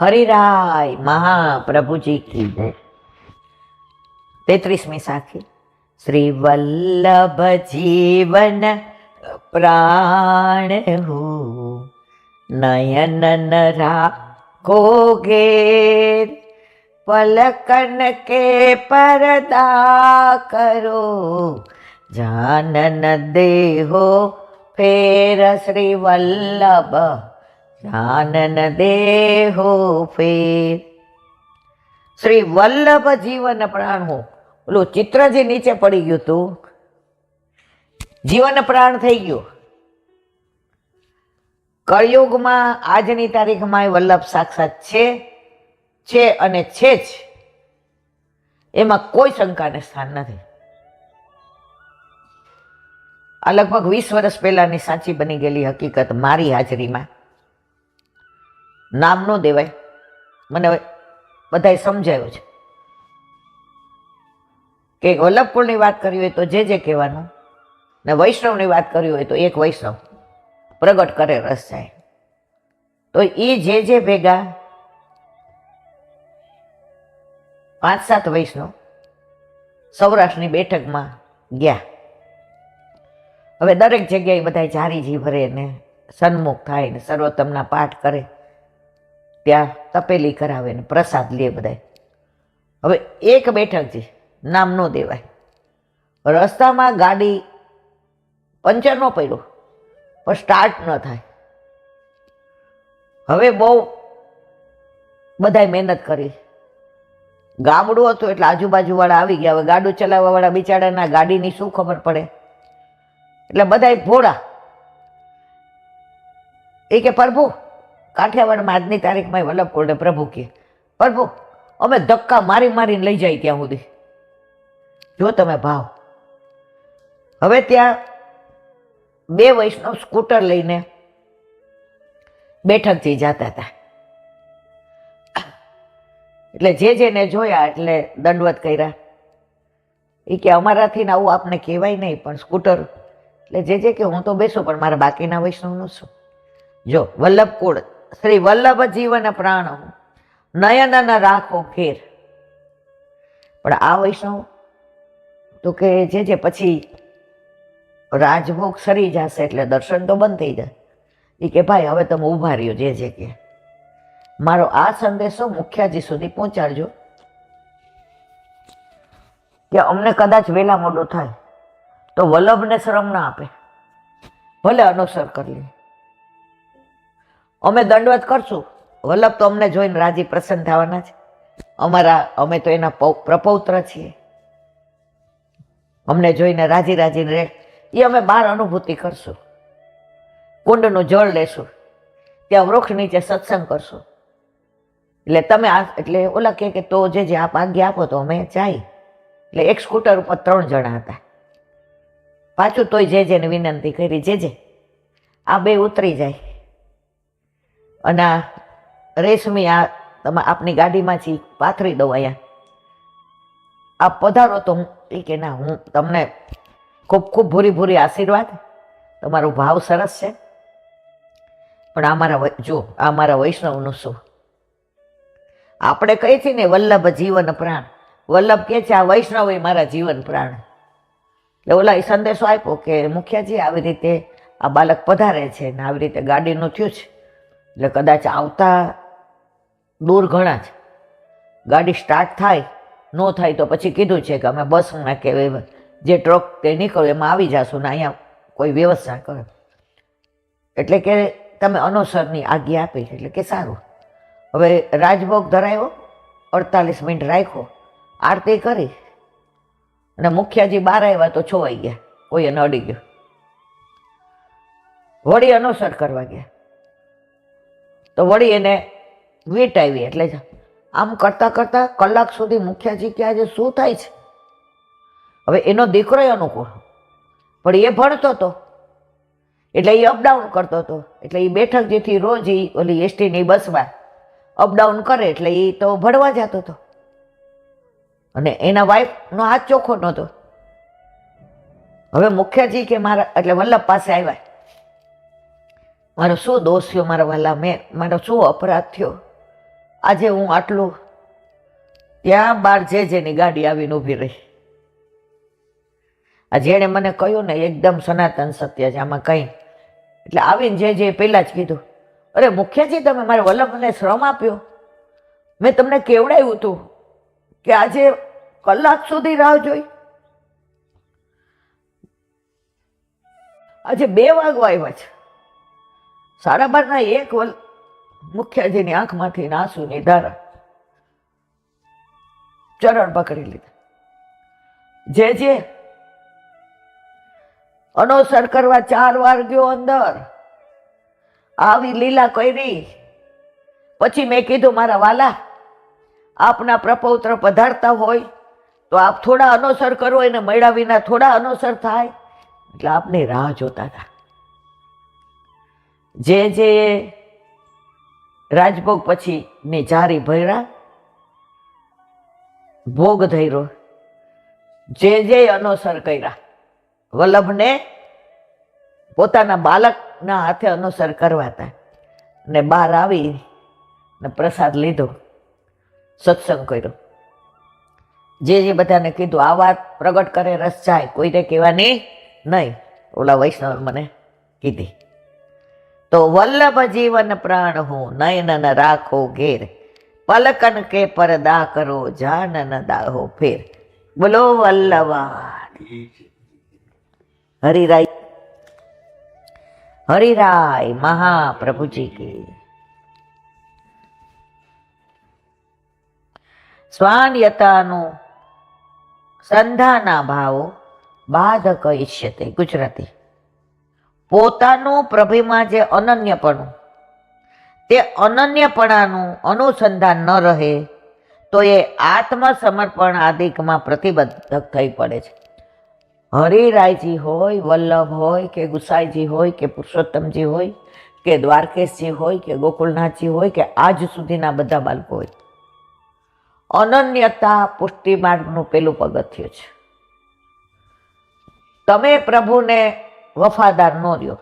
હરિરાય મહાપ્રભુજી કી જય. તેત્રીસમી સાખી. શ્રી વલ્લભ જીવન પ્રાણ હું નયન રાખો ઘેર પલકન કે પરદા કરો. જાનન દેહો ફેર શ્રી વલ્લભ જાનન દેહો ફેર. શ્રી વલ્લભ જીવન પ્રાણ હો. ઓલું ચિત્ર જે નીચે પડી ગયું હતું જીવન પ્રાણ થઈ ગયું. કળિયુગમાં આજની તારીખમાં વલ્લભ સાક્ષાત છે છે અને છે જ. એમાં કોઈ શંકાને સ્થાન નથી. આ લગભગ વીસ વર્ષ પહેલાની સાચી બની ગયેલી હકીકત મારી હાજરીમાં. નામ ન દેવાય. મને બધાએ સમજાયું છે. કે વલ્લભકુળની વાત કરવી હોય તો જે જે કહેવાનું, ને વૈષ્ણવની વાત કરવી હોય તો એક વૈષ્ણવ. પ્રગટ કરે રસ જાય તો એ જે જે ભેગા પાંચ સાત વૈષ્ણવ સૌરાષ્ટ્રની બેઠકમાં ગયા. હવે દરેક જગ્યાએ બધા જારીજી ભરે ને સન્મુખ થાય ને સર્વોત્તમના પાઠ કરે. ત્યાં તપેલી કરાવે ને પ્રસાદ લે બધા હવે એક બેઠક છે નામ ન દેવાય. રસ્તામાં ગાડી પંચર ન પડ્યું, પણ સ્ટાર્ટ ન થાય. હવે બહુ બધાએ મહેનત કરી. ગામડું હતું એટલે આજુબાજુવાળા આવી ગયા. હવે ગાડું ચલાવવાવાળા બિચારાના ગાડીની શું ખબર પડે? એટલે બધાએ ભોળા. એ કે પ્રભુ કાઠિયાવાડમાં આજની તારીખમાં વલ્લભકુળને પ્રભુ કે, પ્રભુ, અમે ધક્કા મારી મારીને લઈ જાય ત્યાં સુધી. જો તમે ભાવ. હવે ત્યાં બે વૈષ્ણવ સ્કૂટર લઈને બેઠકથી જતા હતા. એટલે જે જેને જોયા, એટલે દંડવત કર્યા. એ કે, અમારાથી ને આવું આપને કહેવાય નહીં, પણ સ્કૂટર. એટલે જે જે કે, હું તો બેસું, પણ મારા બાકીના વૈષ્ણવનું શું જો વલ્લભકુળ શ્રી વલ્લભ જીવન પ્રાણ નયન ન રાખો ફેર. પણ આ વૈષ્ણવ તો કે જે જે પછી રાજભોગ સરી જશે એટલે દર્શન તો બંધ થઈ જાય. એ કે ભાઈ, હવે તમે ઊભા રહ્યો, જે જે કે. મારો આ સંદેશો મુખ્યાજી સુધી પહોંચાડજો. કે અમને કદાચ વહેલા મોડું થાય તો વલ્લભને શરમ ના આપે. ભલે અનુસર કરી લે. અમે દંડવત કરશું. વલ્લભ તો અમને જોઈને રાજી પ્રસન્ન થવાના છે. અમારા, અમે તો એના પ્રપૌત્ર છીએ. અમને જોઈને રાજી રાજીને રહે. એ અમે બહાર અનુભૂતિ કરશું. કુંડનું જળ લેશું. ત્યાં વૃક્ષ નીચે સત્સંગ કરશું. એટલે તમે આ, એટલે ઓલા કહે કે તો જે જે આપ આજ્ઞા આપો તો અમે જાય એટલે એક સ્કૂટર ઉપર ત્રણ જણા હતા. પાછું તોય જે, જેને વિનંતી કરી, જે જે. આ બે ઉતરી જાય. અને આ રેશમી આ તમે આપની ગાડીમાંથી પાથરી દઉં અહીંયા. આ પધારો તો હું એ કે ના, હું તમને ખૂબ ખૂબ ભૂરી ભૂરી આશીર્વાદ. તમારો ભાવ સરસ છે. પણ આ મારા જો આ મારા વૈષ્ણવનું શું? આપણે કહીએ છીએ ને, વલ્લભ જીવન પ્રાણ. વલ્લભ કહે છે, આ વૈષ્ણવ એ મારા જીવન પ્રાણ. એટલે ઓલા એ સંદેશો આપ્યો કે, મુખિયાજી, આવી રીતે આ બાલક પધારે છે ને, આવી રીતે ગાડીનું થયું છે. એટલે કદાચ આવતા દૂર ઘણા છે ગાડી સ્ટાર્ટ થાય, ન થાય તો પછી કીધું છે કે અમે બસમાં કે જે ટ્રક તે નીકળ્યો એમાં આવી જાશું ને અહીંયા કોઈ વ્યવસ્થા કરે. એટલે કે તમે અનુસરની આજ્ઞા આપી એટલે કે સારું. હવે રાજભોગ ધરાયો, અડતાલીસ મિનિટ રાખ્યો, આરતી કરી. અને મુખ્યાજી બહાર આવ્યા તો છોવાઈ ગયા કોઈ એને અડી ગયો. વળી અનુસર કરવા ગયા. તો વળી એને વીટ આવી એટલે જ. આમ કરતાં કરતાં કલાક સુધી મુખ્યાજી કે આજે શું થાય છે? હવે એનો દીકરો અનુકૂળ. પણ એ ભણતો હતો એટલે એ અપડાઉન કરતો હતો એટલે એ બેઠક જેથી રોજ એ ઓલી એસટીની બસમાં અપડાઉન કરે એટલે એ તો ભણવા જતો હતો અને એના વાઈફનો હાથ ચોખ્ખો નહોતો. હવે મુખ્યજી કે મારા, એટલે વલ્લભ પાસે આવ્યા. મારો શું દોષ થયો મારા વાલા? મેં, મારો શું અપરાધ થયો? આજે હું આટલું ત્યાં બાર જે જેની ગાડી આવીને ઊભી રહી. આ જેણે મને કહ્યું ને, એકદમ સનાતન સત્ય છે, આમાં કંઈ. એટલે આવીને જે જે પહેલાં જ કીધું. અરે, મુખ્યજી, તમે મારા વલ્લભને શ્રમ આપ્યો? મેં તમને કેવડાવ્યું હતું કે આજે કલાક સુધી રાહ જોઈ? આજે બે વાગવા આવ્યા છે. સાડા બારના એક વલ મુખ્યજીની આંખમાંથી આંસુની ધારા ચરણ પકડી લીધા. જે જે અનોસર કરવા ચાર વાર ગયો અંદર, આવી લીલા કરી પછી મેં કીધું, મારા વાલા, આપના પ્રપૌત્ર પધારતા હોય તો આપ થોડા અનોસર કરો, એને મળ્યા વિના થોડા અનોસર થાય. એટલે આપની રાહ જોતા હતા. જે જે રાજભોગ પછી મેં જારી ભર્યા, ભોગ ધર્યો, જે જે અનુસર કર્યા. વલ્લભને પોતાના બાળકના હાથે અનુસર કરવાતા ને બહાર આવી ને પ્રસાદ લીધો, સત્સંગ કર્યો. જે જે બધાને કીધું, આ વાત પ્રગટ કરે, રસ જાય, કોઈને કહેવાની નહીં, ઓલા વૈષ્ણવ મને કીધી. તો વલ્લભ જીવન પ્રાણ હું નયન રાખો ઘેર. પલકન કે પરદા કરો જાનન દાહો ફેર. બોલો વલ્લભા. હરિરાય. હરિરાય મહાપ્રભુજી કી. સ્વાન્યતાનું સંધાના ભાવો બાધ ઈષ્યતે ગુજરાતી. પોતાનું પ્રભિમાં જે અનન્યપણું, તે અનન્યપણાનું અનુસંધાન ન રહે, તો એ આત્મસમર્પણ આદિકમાં પ્રતિબંધક થઈ પડે છે. હરિરાયજી હોય, વલ્લભ હોય, કે ગુસાઈજી હોય, કે પુરુષોત્તમજી હોય, કે દ્વારકેશજી હોય, કે ગોકુલનાથજી હોય, કે આજ સુધીના બધા બાળકો હોય. અનન્યતા પુષ્ટિ માર્ગનું પેલું પગથિયું છે. તમે પ્રભુને વફાદાર ન રહ્યો.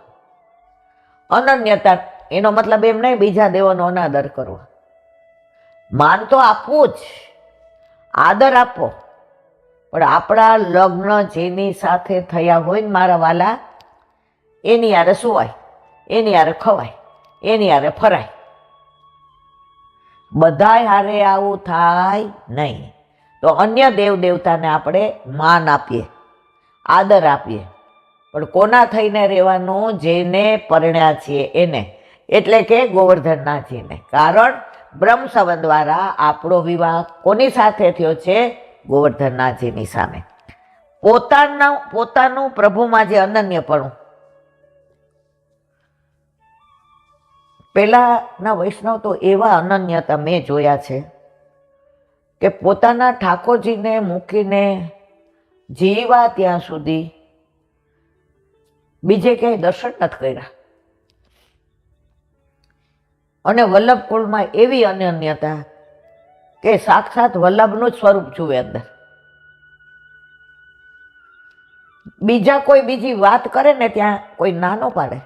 અનન્યતા, એનો મતલબ એમ નહીં, બીજા દેવોનો અનાદર કરવો. માન તો આપવું જ. આદર આપો. પણ આપણા લગ્ન જેની સાથે થયા હોય ને મારા વાલા, એની યારે સુવાય, એની યારે ખવાય, એની યારે ફરાય. બધાય હારે આવું થાય નહીં. તો અન્ય દેવ દેવતાને આપણે માન આપીએ, આદર આપીએ. પણ કોના થઈને રહેવાનું, જેને પરણ્યા છીએ એને. એટલે કે ગોવર્ધનનાથજીને કારણ બ્રહ્મ સંબંધ દ્વારા આપણો વિવાહ કોની સાથે થયો છે? ગોવર્ધનનાથજીની સામે. પોતાના, પોતાનું પ્રભુમાં જે અનન્યપણું. પહેલાંના વૈષ્ણવ તો એવા અનન્યતા મેં જોયા છે કે પોતાના ઠાકોરજીને મૂકીને જીવા ત્યાં સુધી બીજે ક્યાંય દર્શન નથી કર્યા. અને વલ્લભ કુળમાં એવી અનન્યતા કે સાક્ષાત વલ્લભનું જ સ્વરૂપ જુએ અંદર. બીજા કોઈ બીજી વાત કરે ને ત્યાં કોઈ નાનો પાડે.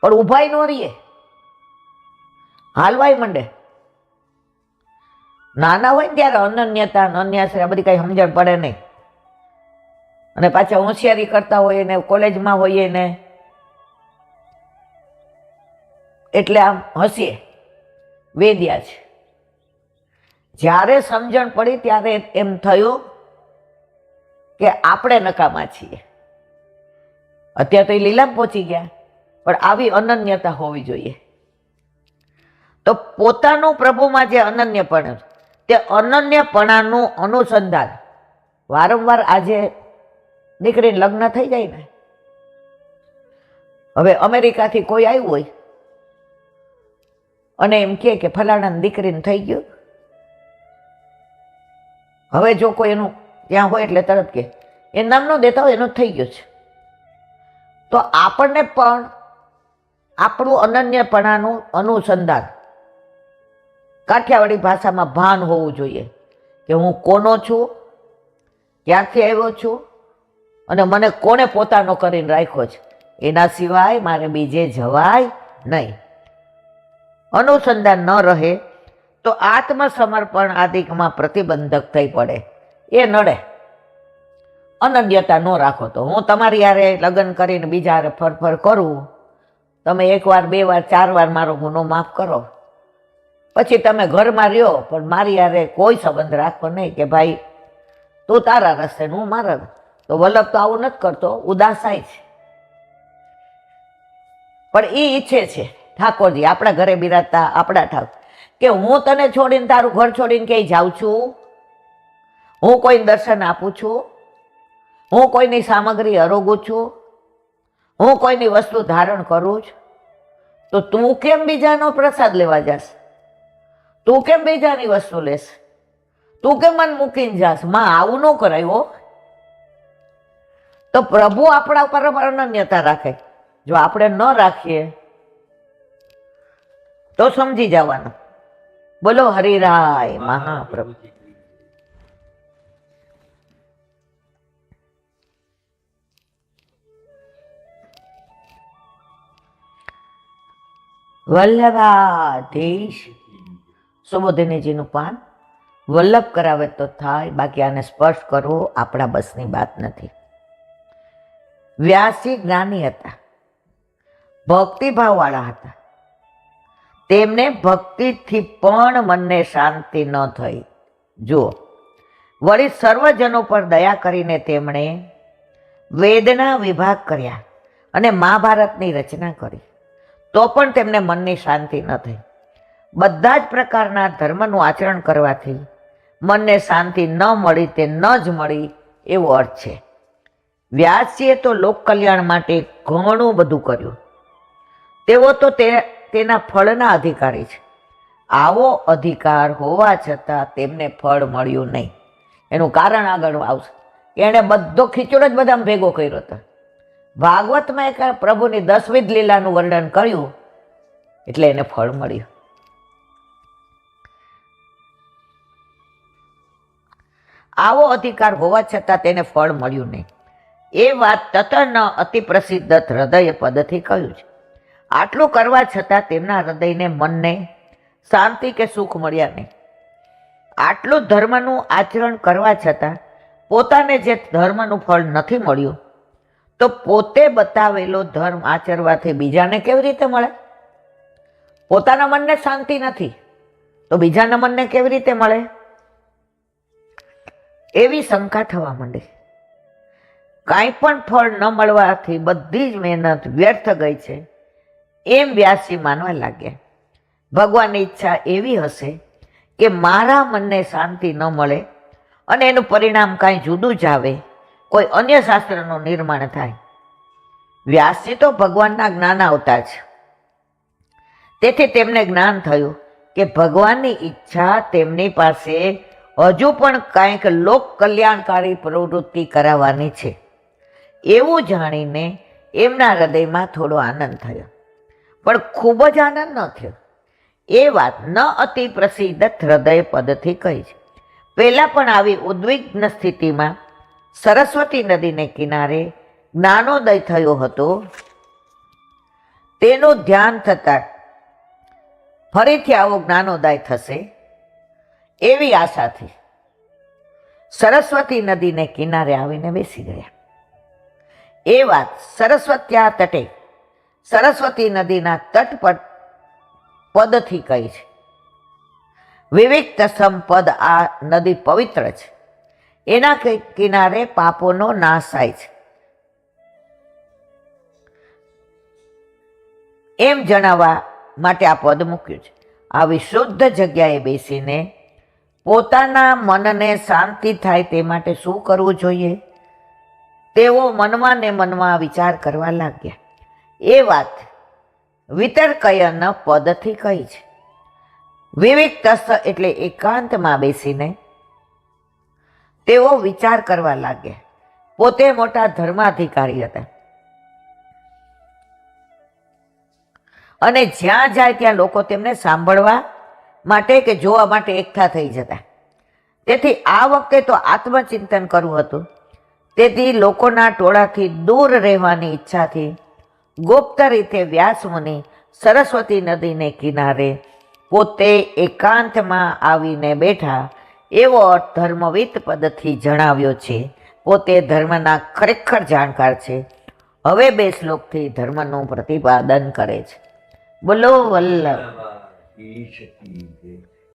પણ ઊભાઈ ન રહીએ હાલવાય મંડે. નાના હોય ને ત્યારે અનન્યતા અન્યાશ્રય બધી કઈ સમજણ પડે નહીં. અને પાછા હોશિયારી કરતા હોઈએ ને, કોલેજમાં હોઈએ ને. એટલે આમ હસીએ. વેદ્યા છે. જ્યારે સમજણ પડી ત્યારે એમ થયું કે આપણે નકામા છીએ. અત્યારે તો એ લીલામ પહોંચી ગયા, પણ આવી અનન્યતા હોવી જોઈએ. તો પોતાનું પ્રભુમાં જે અનન્યપણ, તે અનન્યપણાનું અનુસંધાન વારંવાર આજે દીકરીને લગ્ન થઈ જાય ને? હવે અમેરિકાથી કોઈ આવ્યું હોય? અને એમ કહે કે ફલાણાની દીકરીને થઈ ગયું? હવે જો કોઈ એનું ત્યાં હોય એટલે તરત કે એ નામ દેતા હોય એનું થઈ ગયું છે. તો આપણને પણ આપણું અનન્યપણાનું અનુસંધાન કાઠિયાવાડી ભાષામાં ભાન હોવું જોઈએ કે હું કોનો છું ક્યાંથી આવ્યો છું અને મને કોને પોતાનો કરીને રાખ્યો છે? એના સિવાય મારે બીજે જવાય નહીં. અનુસંધાન ન રહે તો આત્મસમર્પણ આદિકમાં પ્રતિબંધક થઈ પડે. એ નડે. અનન્યતા ન રાખો તો. હું તમારી યારે લગ્ન કરીને બીજા ફરફર કરું. તમે એકવાર, બે વાર, ચાર વાર મારો ગુનો માફ કરો. પછી તમે ઘરમાં રહ્યો, પણ મારી યારે કોઈ સંબંધ રાખો નહીં કે ભાઈ, તું તારા રસ્તે હું મારા. તો વલ્લભ તો આવું નથી કરતો ઉદાસાય છે. પણ એ ઈચ્છે છે, ઠાકોરજી, આપણા ઘરે બિરાજતા, આપણા ઠાકોર કે હું તને છોડીને તારું ઘર છોડીને ક્યાંય જાઉં છું? હું કોઈને દર્શન આપું છું? હું કોઈની સામગ્રી અરોગું છું? હું કોઈની વસ્તુ ધારણ કરું છું? તો તું કેમ બીજાનો પ્રસાદ લેવા જાસ તું કેમ બીજાની વસ્તુ લેશ? તું કેમ મન મૂકીને જાસમાં આવું ન કરાય તો પ્રભુ આપણા ઉપર અનન્યતા રાખે. જો આપણે ન રાખીએ તો સમજી જવાનું. બોલો હરિરાય મહાપ્રભુ. વલ્લભાધીશ સુબોધિનીજીનું પાન. વલ્લભ કરાવે તો થાય બાકી આને સ્પર્શ કરવો આપણા બસની વાત નથી. વ્યાસજી જ્ઞાની હતા. ભક્તિભાવવાળા હતા. તેમને ભક્તિથી પણ મનને શાંતિ ન થઈ. જુઓ, વળી સર્વજનો પર દયા કરીને તેમણે વેદના વિભાગ કર્યા અને મહાભારતની રચના કરી. તો પણ તેમને મનની શાંતિ ન થઈ. બધા જ પ્રકારના ધર્મનું આચરણ કરવાથી મનને શાંતિ ન મળી તે ન જ મળી એવો અર્થ છે. વ્યાસજીએ તો લોક કલ્યાણ માટે ઘણું બધું કર્યું. તેઓ તો તે, તેના ફળના અધિકારી છે. આવો અધિકાર હોવા છતાં તેમને ફળ મળ્યું નહીં. એનું કારણ આગળ આવશે. એણે બધો ખીચડો જ બધા ભેગો કર્યો હતો. ભાગવતમાં એક પ્રભુની દસવિધ લીલાનું વર્ણન કર્યું એટલે એને ફળ મળ્યું. આવો અધિકાર હોવા છતાં તેને ફળ મળ્યું નહીં. એ વાત તતન અતિ પ્રસિદ્ધ હૃદય પદથી કહ્યું છે. આટલું કરવા છતાં તેમના હૃદયને મનને શાંતિ કે સુખ મળ્યા નહીં. આટલું ધર્મનું આચરણ કરવા છતાં પોતાને જે ધર્મનું ફળ નથી મળ્યું, તો પોતે બતાવેલો ધર્મ આચરવાથી બીજાને કેવી રીતે મળે? પોતાના મનને શાંતિ નથી, તો બીજાના મનને કેવી રીતે મળે? એવી શંકા થવા માંડી. કાંઈ પણ ફળ ન મળવાથી બધી જ મહેનત વ્યર્થ ગઈ છે. એમ વ્યાસી માનવા લાગ્યા. ભગવાનની ઈચ્છા એવી હશે કે મારા મનને શાંતિ ન મળે અને એનું પરિણામ કાંઈ જુદું જ આવે. કોઈ અન્ય શાસ્ત્રનું નિર્માણ થાય. વ્યાસજી તો ભગવાનના જ્ઞાન આવતા છે તેથી તેમને જ્ઞાન થયું કે ભગવાનની ઈચ્છા તેમની પાસે હજુ પણ કાંઈક લોક કલ્યાણકારી પ્રવૃત્તિ કરાવવાની છે. એવું જાણીને એમના હૃદયમાં થોડો આનંદ થયો. પણ ખૂબ જ આનંદ ન થયો. એ વાત ન અતિ પ્રસિદ્ધ હૃદય પદથી કહી છે. પહેલાં પણ આવી ઉદ્વિગ્ન સ્થિતિમાં સરસ્વતી નદીને કિનારે જ્ઞાનોદય થયો હતો. તેનું ધ્યાન થતાં ફરીથી આવો જ્ઞાનોદય થશે એવી આશાથી સરસ્વતી નદીને કિનારે આવીને બેસી ગયા. એ વાત સરસ્વત્યા તટે. સરસ્વતી નદીના તટ પર પદથી કહી છે. વિવિક્ત સંપદ આ નદી પવિત્ર છે. એના કિનારે પાપોનો નાશ થાય છે. એમ જણાવવા માટે આ પદ મૂક્યું છે. આવી શુદ્ધ જગ્યાએ બેસીને પોતાના મનને શાંતિ થાય તે માટે શું કરવું જોઈએ? તેઓ મનમાં ને મનમાં વિચાર કરવા લાગ્યા. એ વાત વિતર્કયન પદથી કહી છે. વિવેક તસ્થ એટલે એકાંતમાં બેસીને તેઓ વિચાર કરવા લાગ્યા. પોતે મોટા ધર્માધિકારી હતા. અને જ્યાં જાય ત્યાં લોકો તેમને સાંભળવા માટે કે જોવા માટે એકઠા થઈ જતા. તેથી આ વખતે તો આત્મચિંતન કરવું હતું. તેથી લોકોના ટોળાથી દૂર રહેવાની ઈચ્છાથી ગુપ્ત રીતે વ્યાસમુનિ સરસ્વતી નદીને કિનારે પોતે એકાંતમાં આવીને બેઠા એવો અર્થ ધર્મવિદ પદથી જણાવ્યો છે. પોતે ધર્મના ખરેખર જાણકાર છે. હવે બે શ્લોકથી ધર્મનું પ્રતિપાદન કરે છે. બોલો વલ્લભ.